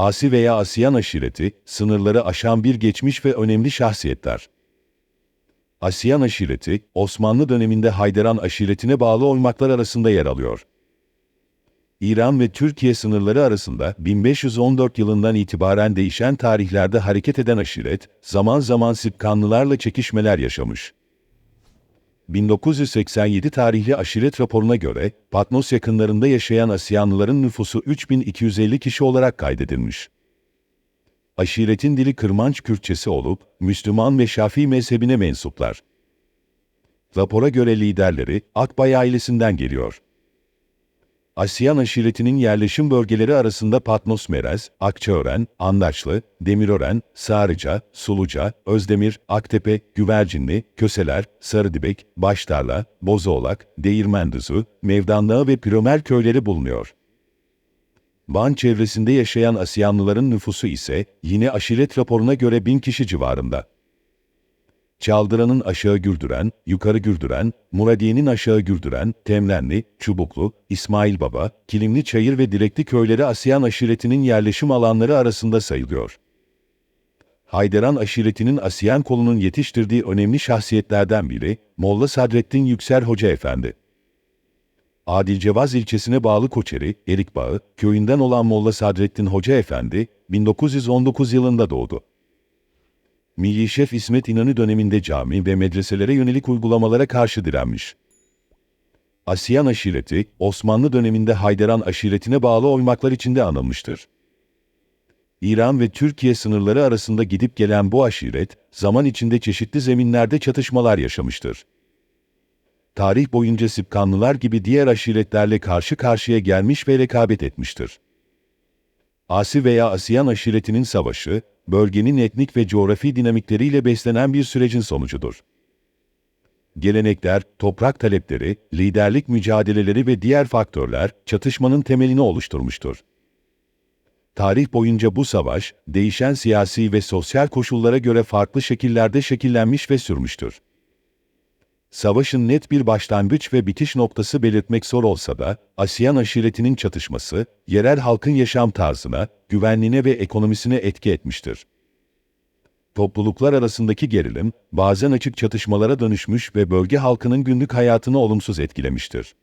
Asi veya Asiyan aşireti, sınırları aşan bir geçmiş ve önemli şahsiyetler. Asiyan aşireti, Osmanlı döneminde Haydaran aşiretine bağlı olmaklar arasında yer alıyor. İran ve Türkiye sınırları arasında 1514 yılından itibaren değişen tarihlerde hareket eden aşiret, zaman zaman Sipkanlılarla çekişmeler yaşamış. 1987 tarihli aşiret raporuna göre, Patmos yakınlarında yaşayan Asiyanlıların nüfusu 3250 kişi olarak kaydedilmiş. Aşiretin dili Kırmanç Kürtçesi olup, Müslüman ve Şafii mezhebine mensuplar. Rapora göre liderleri, Akbay ailesinden geliyor. Asyan aşiretinin yerleşim bölgeleri arasında Patmos Merez, Akçaören, Andaçlı, Demirören, Sarıca, Suluca, Özdemir, Aktepe, Güvercinli, Köseler, Sarıdibek, Baştarla, Bozoğlak, Değirmenduzu, Mevdanlığı ve Piromel köyleri bulunuyor. Van çevresinde yaşayan Asyanlıların nüfusu ise yine aşiret raporuna göre bin kişi civarında. Çaldıran'ın aşağı Gürdüren, yukarı Gürdüren, Muradiye'nin aşağı Gürdüren, Temlenli, Çubuklu, İsmail Baba, Kilimli Çayır ve Direkli köyleri Asyan aşiretinin yerleşim alanları arasında sayılıyor. Haydaran aşiretinin Asyan kolunun yetiştirdiği önemli şahsiyetlerden biri, Molla Sadrettin Yüksel Hoca Efendi. Adilcevaz ilçesine bağlı Koçeri, Erikbağı, köyünden olan Molla Sadrettin Hoca Efendi, 1919 yılında doğdu. Milli Şef İsmet İnönü döneminde cami ve medreselere yönelik uygulamalara karşı direnmiş. Asiyan aşireti, Osmanlı döneminde Haydaran aşiretine bağlı olmaklar içinde anılmıştır. İran ve Türkiye sınırları arasında gidip gelen bu aşiret, zaman içinde çeşitli zeminlerde çatışmalar yaşamıştır. Tarih boyunca Sipkanlılar gibi diğer aşiretlerle karşı karşıya gelmiş ve rekabet etmiştir. Asi veya Asiyan aşiretinin savaşı, bölgenin etnik ve coğrafi dinamikleriyle beslenen bir sürecin sonucudur. Gelenekler, toprak talepleri, liderlik mücadeleleri ve diğer faktörler çatışmanın temelini oluşturmuştur. Tarih boyunca bu savaş, değişen siyasi ve sosyal koşullara göre farklı şekillerde şekillenmiş ve sürmüştür. Savaşın net bir başlangıç ve bitiş noktası belirtmek zor olsa da, Asiyan aşiretinin çatışması, yerel halkın yaşam tarzına, güvenliğine ve ekonomisine etki etmiştir. Topluluklar arasındaki gerilim, bazen açık çatışmalara dönüşmüş ve bölge halkının günlük hayatını olumsuz etkilemiştir.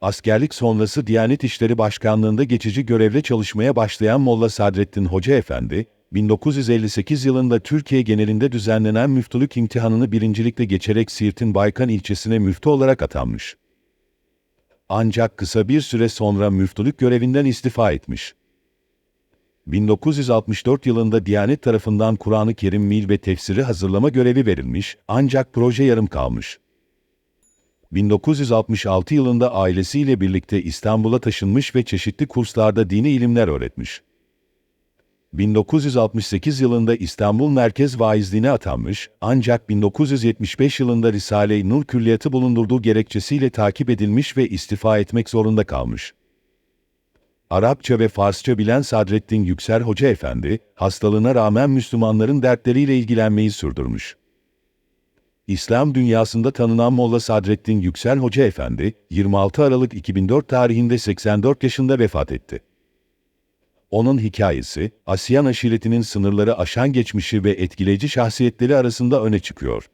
Askerlik sonrası Diyanet İşleri Başkanlığı'nda geçici görevle çalışmaya başlayan Molla Sadrettin Hoca Efendi, 1958 yılında Türkiye genelinde düzenlenen müftülük imtihanını birincilikle geçerek Siirt'in Baykan ilçesine müftü olarak atanmış. Ancak kısa bir süre sonra müftülük görevinden istifa etmiş. 1964 yılında Diyanet tarafından Kur'an-ı Kerim mil ve tefsiri hazırlama görevi verilmiş, ancak proje yarım kalmış. 1966 yılında ailesiyle birlikte İstanbul'a taşınmış ve çeşitli kurslarda dini ilimler öğretmiş. 1968 yılında İstanbul Merkez Vaizliğine atanmış, ancak 1975 yılında Risale-i Nur külliyatı bulundurduğu gerekçesiyle takip edilmiş ve istifa etmek zorunda kalmış. Arapça ve Farsça bilen Sadrettin Yüksel Hoca Efendi, hastalığına rağmen Müslümanların dertleriyle ilgilenmeyi sürdürmüş. İslam dünyasında tanınan Molla Sadrettin Yüksel Hoca Efendi, 26 Aralık 2004 tarihinde 84 yaşında vefat etti. Onun hikayesi, Asyan aşiretinin sınırları aşan geçmişi ve etkileyici şahsiyetleri arasında öne çıkıyor.